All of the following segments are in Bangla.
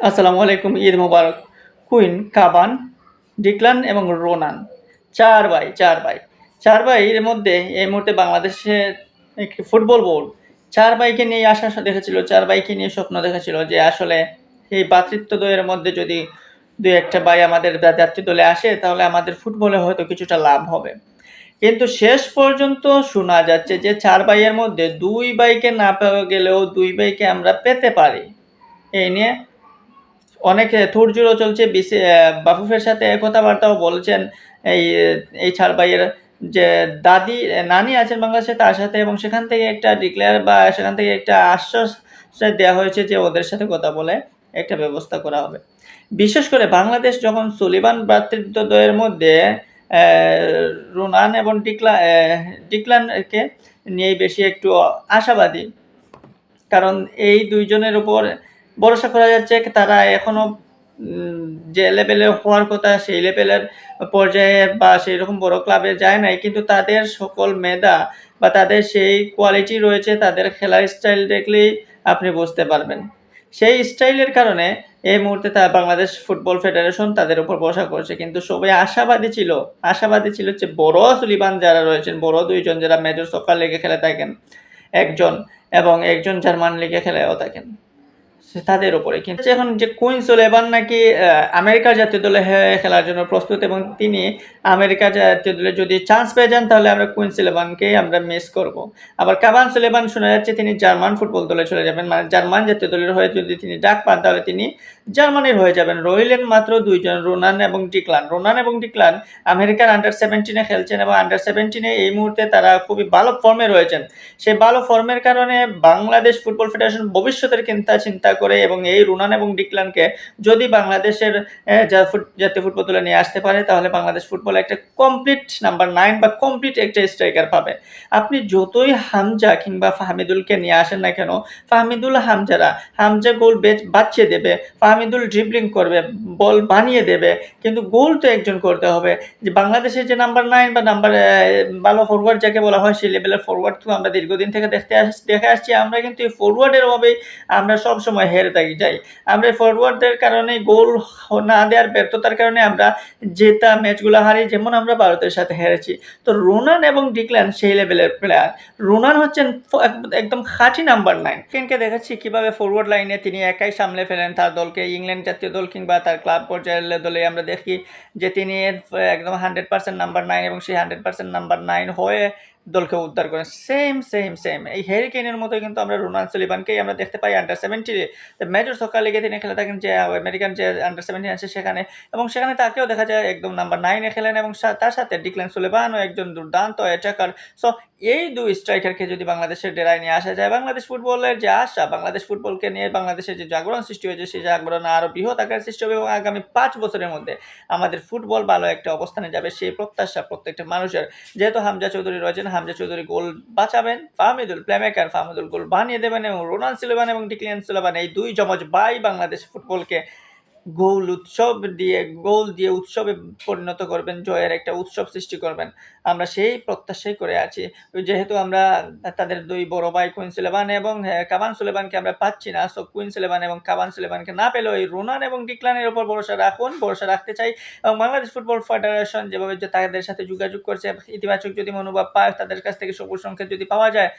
আসসালামু আলাইকুম, ঈদ মোবারক। কুইন, কাবান, ডিক্লান এবং রোনান। চার ভাই চার ভাই। চার ভাইয়ের মধ্যে এই মুহূর্তে বাংলাদেশের একটি ফুটবল বোর্ড। চার ভাইকে নিয়ে আশা দেখেছিল চার ভাইকে নিয়ে স্বপ্ন দেখেছিল যে আসলে এই ভ্রাতৃত্ব দলের মধ্যে যদি দুই একটা ভাই আমাদের জাতীয় দলে আসে, তাহলে আমাদের ফুটবলে হয়তো কিছুটা লাভ হবে। কিন্তু শেষ পর্যন্ত শোনা যাচ্ছে যে চার ভাইয়ের মধ্যে দুই ভাইকে না পাওয়া গেলেও দুই ভাইকে আমরা পেতে পারি। এই নিয়ে অনেক তোড়জোড়ও চলছে, বিসি বাফুফের সাথে কথাবার্তাও বলছেন, এই এই ছাড় ভাইয়ের যে দাদি নানি আছেন বাংলাদেশে, তার সাথে এবং সেখান থেকে একটা ডিক্লেয়ার বা সেখান থেকে একটা আশ্বাস দেওয়া হয়েছে যে ওদের সাথে কথা বলে একটা ব্যবস্থা করা হবে। বিশেষ করে বাংলাদেশ যখন সুলিবান ভ্রাতৃত্বদ্বয়ের মধ্যে রুনান এবং ডিক্লা ডিক্লানকে নিয়ে বেশি একটু আশাবাদী, কারণ এই দুইজনের উপর ভরসা করা যাচ্ছে তারা এখনও যে লেভেলে হওয়ার কথা, সেই লেভেলের পর্যায়ে বা সেই রকম বড় ক্লাবে যায় নাই, কিন্তু তাদের সকল মেধা বা তাদের সেই কোয়ালিটি রয়েছে, তাদের খেলার স্টাইল দেখলেই আপনি বুঝতে পারবেন। সেই স্টাইলের কারণে এই মুহূর্তে তা বাংলাদেশ ফুটবল ফেডারেশন তাদের উপর ভরসা করছে, কিন্তু সবাই আশাবাদী ছিল আশাবাদী ছিল যে বড় সুলিবান যারা রয়েছেন, বড় দুইজন যারা মেজর সকার লিগে খেলে থাকেন, একজন এবং একজন জার্মান লিগে খেলেও থাকেন। তাদের উপরে। কিন্তু এখন যে কুইন সোলেবান নাকি আমেরিকার জাতীয় দলে খেলার জন্য প্রস্তুত এবং তিনি আমেরিকা জাতীয় দলে যদি চান্স পেয়ে যান, তাহলে আমরা কুইন সোলেবানকে আমরা মিস করব। আবার কাবান সোলেবান শোনা যাচ্ছে তিনি জার্মান ফুটবল দলে চলে যাবেন। মানে জার্মান জাতীয় দলের হয়ে যদি তিনি ডাক পান, তাহলে তিনি জার্মানির হয়ে যাবেন। রইলেন মাত্র দুইজন, রোনান এবং ডিক্লান। রোনান এবং ডিক্লান আমেরিকার আন্ডার সেভেন্টিনে খেলছেন এবং আন্ডার সেভেন্টিনে এই মুহূর্তে তারা খুবই ভালো ফর্মে রয়েছেন। সেই ভালো ফর্মের কারণে বাংলাদেশ ফুটবল ফেডারেশন ভবিষ্যতের চিন্তা চিন্তা করে এবং এই রুনান এবং ডিকলানকে যদি বাংলাদেশের জাতীয় ফুটবল দলে নিয়ে আসতে পারে, তাহলে বাংলাদেশ ফুটবল একটা কমপ্লিট নাম্বার নাইন বা কমপ্লিট একটা স্ট্রাইকার পাবে। আপনি যতই হামজা কিংবা ফাহমিদুলকে নিয়ে আসেন না কেন, ফাহমিদুল হামজারা, হামজা গোল বেচ বাঁচিয়ে দেবে, ফাহমিদুল ড্রিবলিং করবে, বল বানিয়ে দেবে, কিন্তু গোল তো একজন করতে হবে। যে বাংলাদেশের যে নাম্বার নাইন বা নাম্বার ভালো ফরওয়ার্ড যাকে বলা হয়, সেই লেভেলের ফরওয়ার্ড তো আমরা দীর্ঘদিন থেকে দেখতে আস, দেখে আসছি। আমরা কিন্তু এই ফরওয়ার্ডের অভাবেই আমরা সব সময় হেরে থাকি, যাই। আমরা ফরওয়ার্ডের কারণে গোল না দেওয়ার ব্যর্থতার কারণে আমরা জেতা ম্যাচগুলো হারি, যেমন আমরা ভারতের সাথে হেরেছি। তো রোনান এবং ডিক্লান সেই লেভেলের প্লেয়ার রোনান হচ্ছেন একদম খাঁটি নাম্বার নাইন কেনকে দেখাচ্ছি কীভাবে ফরওয়ার্ড লাইনে তিনি একাই সামলে ফেলেন তার দলকে। ইংল্যান্ড জাতীয় দল কিংবা তার ক্লাব পর্যায়ের দলে আমরা দেখি যে তিনি একদম হান্ড্রেড পার্সেন্ট নাম্বার নাইন এবং সেই হান্ড্রেড পার্সেন্ট নাম্বার নাইন হয়ে দলকে উদ্ধার করেন। সেম সেম সেম এই হ্যারিকেনের মতো কিন্তু আমরা রোনাল্ড সলিবানকেই আমরা দেখতে পাই আন্ডার সেভেন্টিনে মেজর সকাল লিগে তিনি খেলে থাকেন যে আমেরিকান যে আন্ডার সেভেন্টিন আছে সেখানে। এবং সেখানে তাকেও দেখা যায় একদম নাম্বার নাইনে খেলেন এবং তার সাথে ডিক্লেন সুলেবানও একজন দুর্দান্ত অ্যাটাকার সো এই দুই স্ট্রাইকারকে যদি বাংলাদেশের ডেরায় নিয়ে আসা যায়, বাংলাদেশ ফুটবলের যে আশা, বাংলাদেশ ফুটবলকে নিয়ে বাংলাদেশের যে জাগরণ সৃষ্টি হয়েছে, সেই জাগরণ আরও বৃহৎ আকার সৃষ্টি হবে এবং আগামী পাঁচ বছরের মধ্যে আমাদের ফুটবল ভালো একটা অবস্থানে যাবে, সেই প্রত্যাশা প্রত্যেকটা মানুষের। যেহেতু হামজা চৌধুরী রয়েছেন হামজা চৌধুরী গোল বাঁচাবেন, ফাহমিদুল প্লেমেকার ফাহমিদুল গোল বানিয়ে দেবেন এবং রোনাল্ড সিলেবান এবং ডিক্লিয়ান সিলেবান এই দুই জমজ বাই বাংলাদেশ ফুটবলকে গোল উৎসব দিয়ে, গোল দিয়ে উৎসবে পরিণত করবেন, জয়ের একটা উৎসব সৃষ্টি করবেন। আমরা সেই প্রত্যাশাই করে আছি। যেহেতু আমরা তাদের দুই বড় ভাই কুইন সুলেবান এবং কাবান সুলেবানকে আমরা পাচ্ছি না সো কুইন সুলেবান এবং কাবান সুলেবানকে না পেলেও এই রোনান এবং ডিক্লানের ওপর ভরসা রাখুন, ভরসা রাখতে চাই। এবং বাংলাদেশ ফুটবল ফেডারেশন যেভাবে যে তাদের সাথে যোগাযোগ করছে, ইতিবাচক যদি মনোভাব পায়, তাদের কাছ থেকে সবুজ সংখ্যা যদি পাওয়া যায়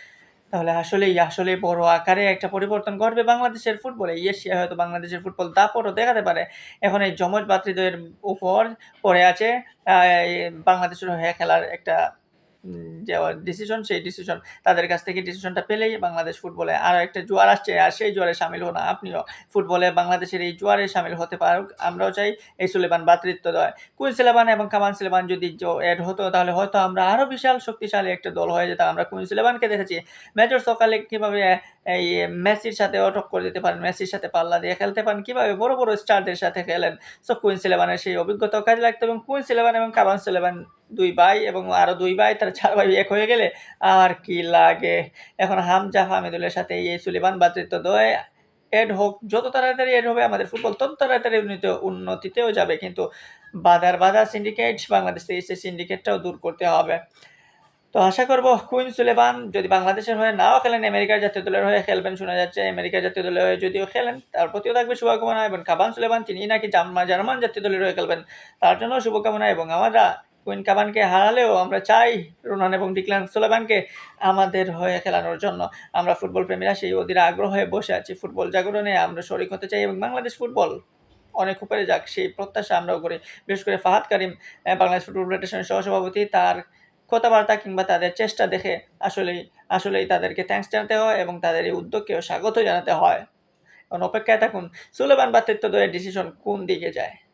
তাহলে আসলেই আসলে বড় আকারে একটা পরিবর্তন ঘটবে বাংলাদেশের ফুটবলে এশিয়া হয়তো বাংলাদেশের ফুটবল দাপটও দেখাতে পারে। এখন এই যমজ ভাতৃদ্বয়ের উপর পড়ে আছে বাংলাদেশের হয়ে খেলার একটা যে ডিসিশন সেই ডিসিশন তাদের কাছ থেকে ডিসিশনটা পেলেই বাংলাদেশ ফুটবলে আরও একটা জোয়ার আসছে, আর সেই জোয়ারে সামিল হন আপনিও ফুটবলে বাংলাদেশের এই জোয়ারে সামিল হতে পারুক, আমরাও চাই এই সুলেবান ভাতৃত্ব দয় কুইন সিলেবান এবং কামান সিলেবান যদি অ্যাড হতো, তাহলে হয়তো আমরা আরও বিশাল শক্তিশালী একটা দল হয়ে যেতাম। আমরা কুইন সিলেবানকে দেখেছি। মেজর সকালে কীভাবে, এই, মেসির সাথে অটক করে দিতে পারেন, মেসির সাথে পাল্লা দিয়ে খেলতে পারেন, কীভাবে বড় বড় স্টারদের সাথে খেলেন। সো কুইন সিলেবানের সেই অভিজ্ঞতাও কাজে লাগতো এবং কুইন সিলেবান এবং কাবান সিলেবান দুই ভাই এবং আরও দুই ভাই, তারা চার ভাই এক হয়ে গেলে আর কি লাগে? এখন হামজা হামিদুলের সাথে এই সুলিবান বাতৃত্ব দয় এড হোক, যত তাড়াতাড়ি এড হবে আমাদের ফুটবল তত তাড়াতাড়ি উন্নতি, উন্নতিতেও যাবে। কিন্তু বাধার বাধা সিন্ডিকেট বাংলাদেশ সেই সিন্ডিকেটটাও দূর করতে হবে। তো আশা করব কুইন সুলেবান যদি বাংলাদেশের হয়ে নাও খেলেন, আমেরিকার জাতীয় দলের হয়ে খেলবেন, শোনা যাচ্ছে আমেরিকার জাতীয় দলের হয়ে যদিও খেলেন, তার প্রতিও থাকবে শুভকামনা এবং কাবান সুলেবান তিনি নাকি জার্মা- জার্মান জাতীয় দলের হয়ে খেলবেন, তার জন্য শুভকামনা এবং আমরা কুইন কাবানকে হারালেও আমরা চাই রোনান এবং ডিক্লান সুলেমানকে আমাদের হয়ে খেলানোর জন্য। আমরা ফুটবল প্রেমীরা সেই অধীর আগ্রহ বসে আছি। ফুটবল জাগরণে আমরা শরিক হতে চাই এবং বাংলাদেশ ফুটবল অনেক উপরে যাক, সেই প্রত্যাশা আমরাও করি। বিশেষ করে ফাহাদ করিম বাংলাদেশ ফুটবল ফেডারেশনের সহসভাপতি, তার কথাবার্তা কিংবা তাদের চেষ্টা দেখে আসলেই আসলেই তাদেরকে থ্যাঙ্কস জানাতে হয় এবং তাদের এই উদ্যোগকেও স্বাগত জানাতে হয়। এখন অপেক্ষায় থাকুন সুলেমান বাতৃত্ব দয়ের ডিসিশন কোন দিকে যায়?